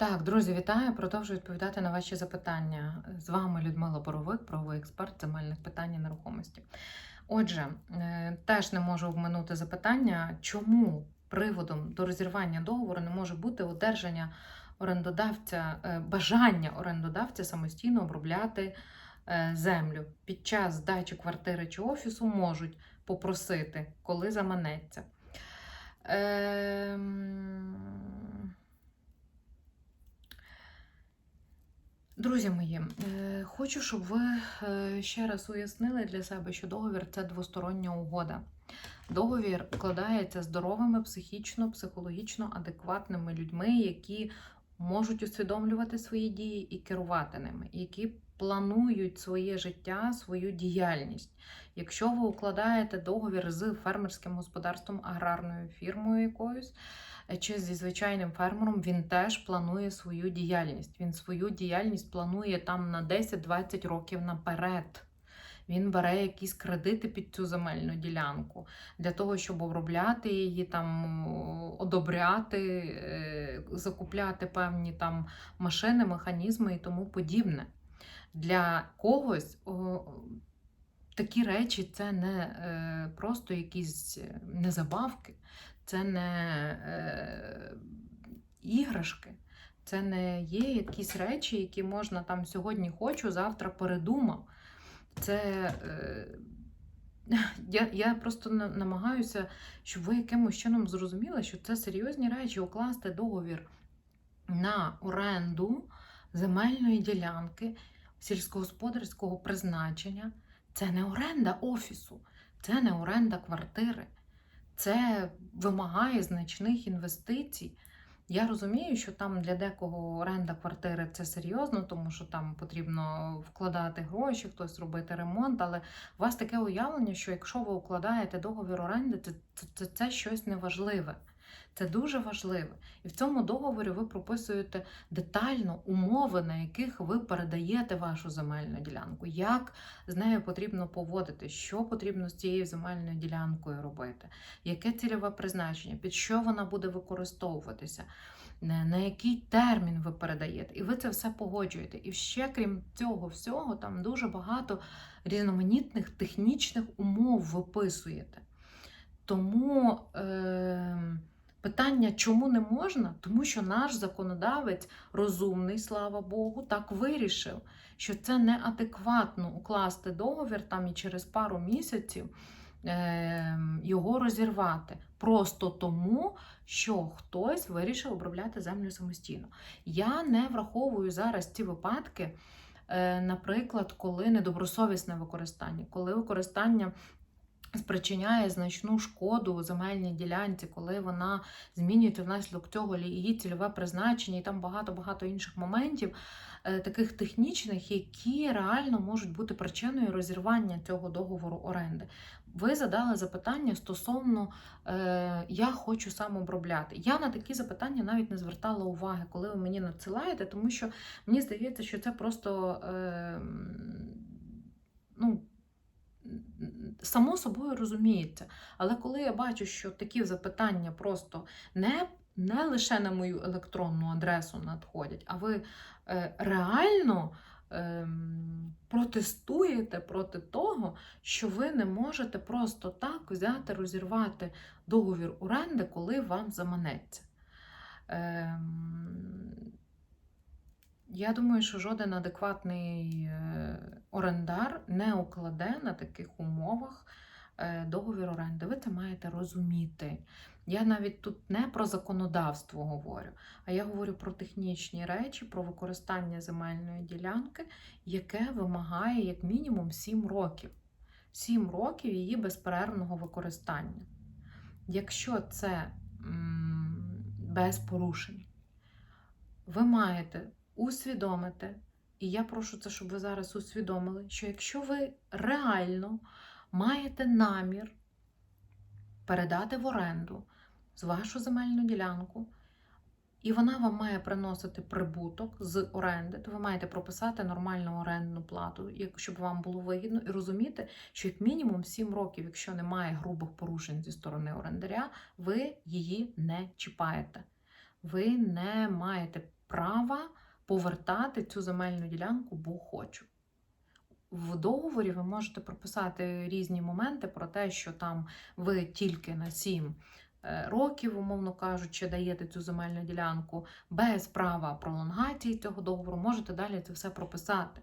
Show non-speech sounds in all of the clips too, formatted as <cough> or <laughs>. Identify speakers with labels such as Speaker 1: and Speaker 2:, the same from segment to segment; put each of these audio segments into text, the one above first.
Speaker 1: Так, друзі, вітаю! Продовжую відповідати на ваші запитання. З вами Людмила Боровик, правовий експерт земельних питань і нерухомості. Отже, е, теж не можу обминути запитання, чому приводом до розірвання договору не може бути одержання орендодавця, е, бажання орендодавця самостійно обробляти е, землю. Під час здачі квартири чи офісу можуть попросити, коли заманеться. Ем, Друзі мої, е, хочу, щоб ви е, ще раз уяснили для себе, що договір це двостороння угода. Договір вкладається здоровими, психічно, психологічно адекватними людьми, які можуть усвідомлювати свої дії і керувати ними, які планують своє життя, свою діяльність. Якщо ви укладаєте договір з фермерським господарством, аграрною фірмою якоюсь, е, чи зі звичайним фермером, він теж планує свою діяльність. Він свою діяльність планує там на 10-20 років наперед. Він бере якісь кредити під цю земельну ділянку для того, щоб обробляти її, там одобряти, е, закупляти певні там машини, механізми і тому подібне. Для когось о, такі речі це не е, просто якісь незабавки, це не е, іграшки, це не є якісь речі, які можна там сьогодні хочу, завтра передумав. Це е, <laughs> я, я просто намагаюся, щоб ви якимось чином зрозуміли, що це серйозні речі укласти договір на оренду земельної ділянки сільськогосподарського призначення. Це не оренда офісу, це не оренда квартири, це вимагає значних інвестицій. Я розумію, що там для декого оренда квартири це серйозно, тому що там потрібно вкладати гроші, хтось робити ремонт. Але у вас таке уявлення, що якщо ви укладаєте договір оренди, це, це, це, щось неважливе. Це дуже важливе. І в цьому договорі ви прописуєте детально умови, на яких ви передаєте вашу земельну ділянку, як з нею потрібно поводити, що потрібно з цією земельною ділянкою робити, яке цільове призначення, під що вона буде використовуватися, на який термін ви передаєте. І ви це все погоджуєте. І ще, крім цього всього, там дуже багато різноманітних технічних умов виписуєте. Тому. Е- Питання, чому не можна? Тому що наш законодавець розумний, слава Богу, так вирішив, що це неадекватно укласти договір там і через пару місяців е, його розірвати. Просто тому, що хтось вирішив обробляти землю самостійно. Я не враховую зараз ці випадки, е, наприклад, коли недобросовісне використання, коли використання спричиняє значну шкоду земельній ділянці, коли вона змінюється внаслідок цього її цільове призначення, і там багато-багато інших моментів, е, таких технічних, які реально можуть бути причиною розірвання цього договору оренди. Ви задали запитання стосовно е, я хочу сам обробляти. Я на такі запитання навіть не звертала уваги, коли ви мені надсилаєте, тому що мені здається, що це просто. Е, ну, само собою розуміється. Але коли я бачу, що такі запитання просто не не лише на мою електронну адресу надходять, а ви е, реально е, протестуєте проти того, що ви не можете просто так взяти, розірвати договір оренди, коли вам заманеться. Я думаю, що жоден адекватний е, орендар не укладе на таких умовах е, договір оренди. Ви це маєте розуміти. Я навіть тут не про законодавство говорю, а я говорю про технічні речі, про використання земельної ділянки, яке вимагає як мінімум 7 років. 7 років її безперервного використання. Якщо це без порушень, ви маєте усвідомити, і я прошу це, щоб ви зараз усвідомили, що якщо ви реально маєте намір передати в оренду з вашу земельну ділянку, і вона вам має приносити прибуток з оренди, то ви маєте прописати нормальну орендну плату, щоб вам було вигідно, і розуміти, що як мінімум 7 років, якщо немає грубих порушень зі сторони орендаря, ви її не чіпаєте. Ви не маєте права повертати цю земельну ділянку, бо хочу. В договорі ви можете прописати різні моменти про те, що там ви тільки на 7 е, років, умовно кажучи, даєте цю земельну ділянку без права пролонгації цього договору, можете далі це все прописати.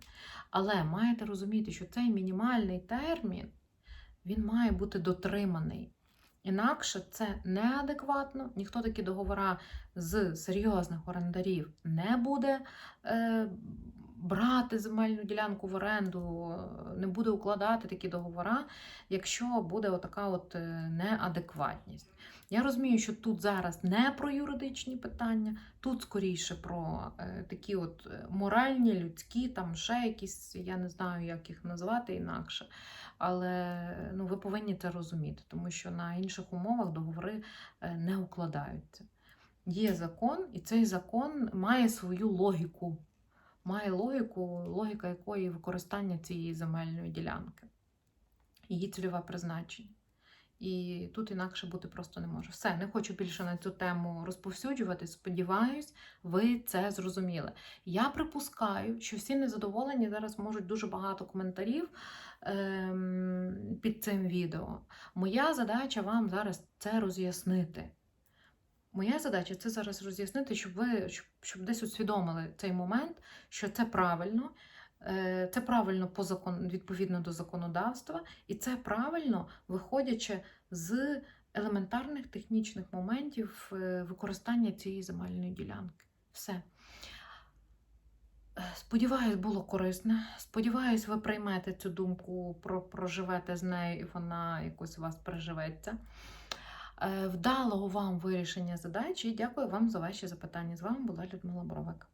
Speaker 1: Але маєте розуміти, що цей мінімальний термін він має бути дотриманий. Інакше це неадекватно, ніхто такі договори з серйозних орендарів не буде е, брати земельну ділянку в оренду, не буде укладати такі договори, якщо буде отака от е, неадекватність. Я розумію, що тут зараз не про юридичні питання, тут скоріше про е, такі от е, моральні, людські, там ще якісь, я не знаю, як їх назвати інакше. Але ну, ви повинні це розуміти, тому що на інших умовах договори е, не укладаються. Є закон, і цей закон має свою логіку. Має логіку, логіка якої використання цієї земельної ділянки, її цільове призначення. І тут інакше бути просто не може. Все, не хочу більше на цю тему розповсюджувати. Сподіваюсь, ви це зрозуміли. Я припускаю, що всі незадоволені зараз можуть дуже багато коментарів ем, під цим відео. Моя задача вам зараз це роз'яснити. Моя задача це зараз роз'яснити, щоб ви щоб, щоб десь усвідомили цей момент, що це правильно. Е, Це правильно по закон, відповідно до законодавства, і це правильно виходячи з елементарних технічних моментів е, використання цієї земельної ділянки. Все. Е, Сподіваюсь, було корисне. Сподіваюсь, ви приймете цю думку, проживете з нею, і вона якось у вас переживеться. Вдалого вам вирішення задачі і дякую вам за ваші запитання. З вами була Людмила Боровик.